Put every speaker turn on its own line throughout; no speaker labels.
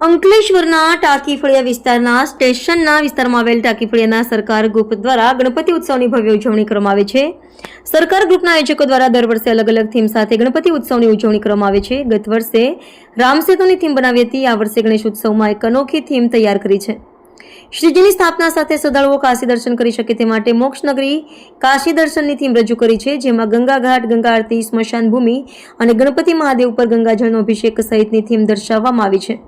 અંકલેશ્વરના ટાંકી ફળિયા વિસ્તારના સ્ટેશનના વિસ્તારમાં આવેલ ટાંકી ફળિયાના સરકાર ગ્રુપ દ્વારા ગણપતિ ઉત્સવની ભવ્ય ઉજવણી કરવામાં આવે છે. સરકાર ગ્રુપના આયોજકો દ્વારા દર વર્ષે અલગ અલગ થીમ સાથે ગણપતિ ઉત્સવની ઉજવણી કરવામાં આવે છે. ગત વર્ષે રામસેતુની થીમ બનાવી હતી. આ વર્ષે ગણેશ ઉત્સવમાં એક અનોખી થીમ તૈયાર કરી છે. શ્રીજીની સ્થાપના સાથે શ્રદ્ધાળુઓ કાશી દર્શન કરી શકે તે માટે મોક્ષનગરી કાશી દર્શનની થીમ રજૂ કરી છે, જેમાં ગંગા ઘાટ, ગંગા આરતી, સ્મશાન ભૂમિ અને ગણપતિ મહાદેવ પર ગંગાજળનો અભિષેક સહિતની થીમ દર્શાવવામાં આવી છે.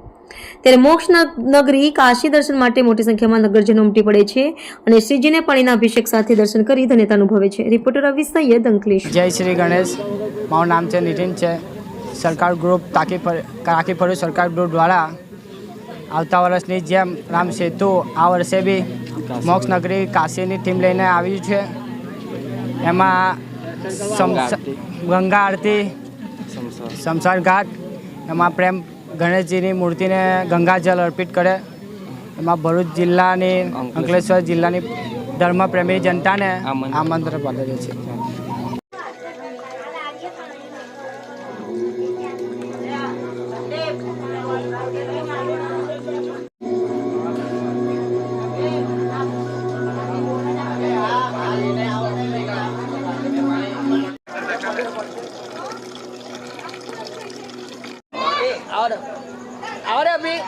ત્યારે મોક્ષ નગરી કાશી દર્શન માટે મોટી સંખ્યામાં નગરજનો ઉમટી પડે છે અને શ્રીજીને પાણીના અભિષેક સાથે દર્શન કરી ધન્યતા અનુભવે છે. રિપોર્ટર રવિ સૈયદ અંકલેશ
જય શ્રી ગણેશ. મારું નામ છે નીતિન છે. સરકાર ગ્રુપ તાકી ફર તાકી ફરું સરકાર ગ્રુપ દ્વારા. આવતા વર્ષની જેમ રામ સેતુ આ વર્ષે બી મોક્ષ નગરી કાશીની થીમ લઈને આવ્યું છે. એમાં ગંગા આરતી શમશાન ઘાટ એમાં પ્રેમ ગણેશજીની મૂર્તિને ગંગાજળ અર્પિત કરે. એમાં ભરૂચ જિલ્લાની અંકલેશ્વર જિલ્લાની ધર્મપ્રેમી જનતાને આમંત્રણ પાઠવે છે
ahora, ahora a mí,